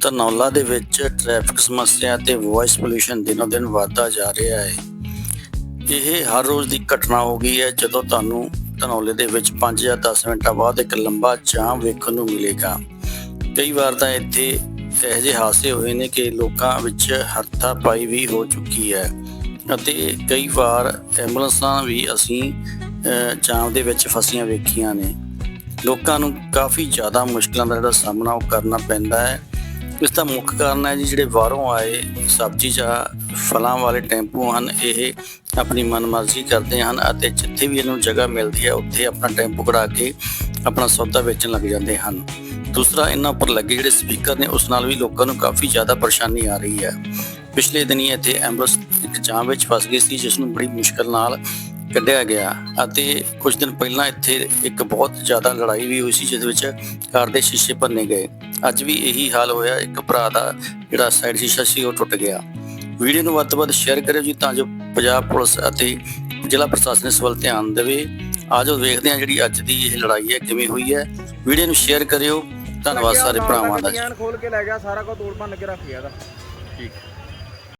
ਧਨੌਲਾ ਦੇ ਵਿੱਚ ਟ੍ਰੈਫਿਕ ਸਮੱਸਿਆ ਤੇ ਵੌਇਸ ਪੋਲੂਸ਼ਨ ਦਿਨੋ ਦਿਨ ਵਧਦਾ ਜਾ ਰਿਹਾ ਹੈ। ਇਹ ਹਰ ਰੋਜ਼ ਦੀ ਘਟਨਾ ਹੋ ਗਈ ਹੈ, ਜਦੋਂ ਤੁਹਾਨੂੰ ਧਨੌਲੇ ਦੇ ਵਿੱਚ 5 ਜਾਂ 10 ਮਿੰਟਾਂ ਬਾਅਦ ਇੱਕ ਲੰਬਾ ਜਾਮ ਵੇਖਣ ਨੂੰ ਮਿਲੇਗਾ। ਕਈ ਵਾਰ ਤਾਂ ਇੱਥੇ ਇਹੋ ਜਿਹੇ ਹਾਦਸੇ ਹੋਏ ਨੇ ਕਿ ਲੋਕਾਂ ਵਿੱਚ ਹੱਥਾ ਪਾਈ ਵੀ ਹੋ ਚੁੱਕੀ ਹੈ ਅਤੇ ਕਈ ਵਾਰ ਐਂਬੂਲੈਂਸਾਂ ਵੀ ਅਸੀਂ ਜਾਮ ਦੇ ਵਿੱਚ ਫਸੀਆਂ ਵੇਖੀਆਂ ਨੇ। ਲੋਕਾਂ ਨੂੰ ਕਾਫੀ ਜ਼ਿਆਦਾ ਮੁਸ਼ਕਲਾਂ ਦਾ ਜਿਹੜਾ ਸਾਹਮਣਾ ਉਹ ਕਰਨਾ ਪੈਂਦਾ ਹੈ। ਇਸ ਦਾ ਮੁੱਖ ਕਾਰਨ ਹੈ ਜੀ ਜਿਹੜੇ ਬਾਹਰੋਂ ਆਏ ਸਬਜ਼ੀ ਜਾਂ ਫਲਾਂ ਵਾਲੇ ਟੈਂਪੂ ਹਨ, ਇਹ ਆਪਣੀ ਮਨਮਰਜ਼ੀ ਕਰਦੇ ਹਨ ਅਤੇ ਜਿੱਥੇ ਵੀ ਇਹਨੂੰ ਜਗ੍ਹਾ ਮਿਲਦੀ ਹੈ, ਉੱਥੇ ਆਪਣਾ ਟੈਂਪੂ ਕਢਾ ਕੇ ਆਪਣਾ ਸੌਦਾ ਵੇਚਣ ਲੱਗ ਜਾਂਦੇ ਹਨ। ਦੂਸਰਾ, ਇਹਨਾਂ ਉੱਪਰ ਲੱਗੇ ਜਿਹੜੇ ਸਪੀਕਰ ਨੇ, ਉਸ ਨਾਲ ਵੀ ਲੋਕਾਂ ਨੂੰ ਕਾਫੀ ਜ਼ਿਆਦਾ ਪਰੇਸ਼ਾਨੀ ਆ ਰਹੀ ਹੈ। ਪਿਛਲੇ ਦਿਨੀ ਇੱਥੇ ਐਂਬੂਲੈਂਸ ਇੱਕ ਜਾਮ ਵਿੱਚ ਫਸ ਗਈ ਸੀ, ਜਿਸ ਨੂੰ ਬੜੀ ਮੁਸ਼ਕਲ ਨਾਲ ਕੱਢਿਆ ਗਿਆ ਅਤੇ ਕੁਝ ਦਿਨ ਪਹਿਲਾਂ ਇੱਥੇ ਇੱਕ ਬਹੁਤ ਜ਼ਿਆਦਾ ਲੜਾਈ ਵੀ ਹੋਈ ਸੀ ਜਿਸ ਵਿੱਚ ਕਾਰ ਦੇ ਸ਼ੀਸ਼ੇ ਭੰਨੇ ਗਏ। ਅੱਜ ਵੀ ਇਹੀ ਹਾਲ ਹੋਇਆ। ਇੱਕ ਭਰਾ ਦਾ ਜਿਹੜਾ ਸਾਈਡ ਸ਼ੀਸ਼ਾ ਸੀ ਉਹ ਟੁੱਟ ਗਿਆ। ਵੀਡੀਓ ਨੂੰ ਵੱਧ ਤੋਂ ਵੱਧ ਸ਼ੇਅਰ ਕਰਿਓ ਜੀ ਤਾਂ ਜੋ ਪੰਜਾਬ ਪੁਲਿਸ ਅਤੇ ਜ਼ਿਲ੍ਹਾ ਪ੍ਰਸ਼ਾਸਨ ਇਸ ਵੱਲ ਧਿਆਨ ਦੇਵੇ। ਆਜੋ ਵੇਖਦੇ ਹਾਂ ਜਿਹੜੀ ਅੱਜ ਦੀ ਇਹ ਲੜਾਈ ਹੈ ਕਿਵੇਂ ਹੋਈ ਹੈ। ਵੀਡੀਓ ਨੂੰ ਸ਼ੇਅਰ ਕਰਿਓ। ਧੰਨਵਾਦ ਸਾਰੇ ਭਰਾਵਾਂ ਦਾ। ਜੀ ਖੋਲ ਕੇ ਲੈ ਗਿਆ ਸਾਰਾ ਕੁਝ ਤੋੜ ਭੰਨ ਕੇ ਰੱਖ ਗਿਆ ਦਾ ਠੀਕ।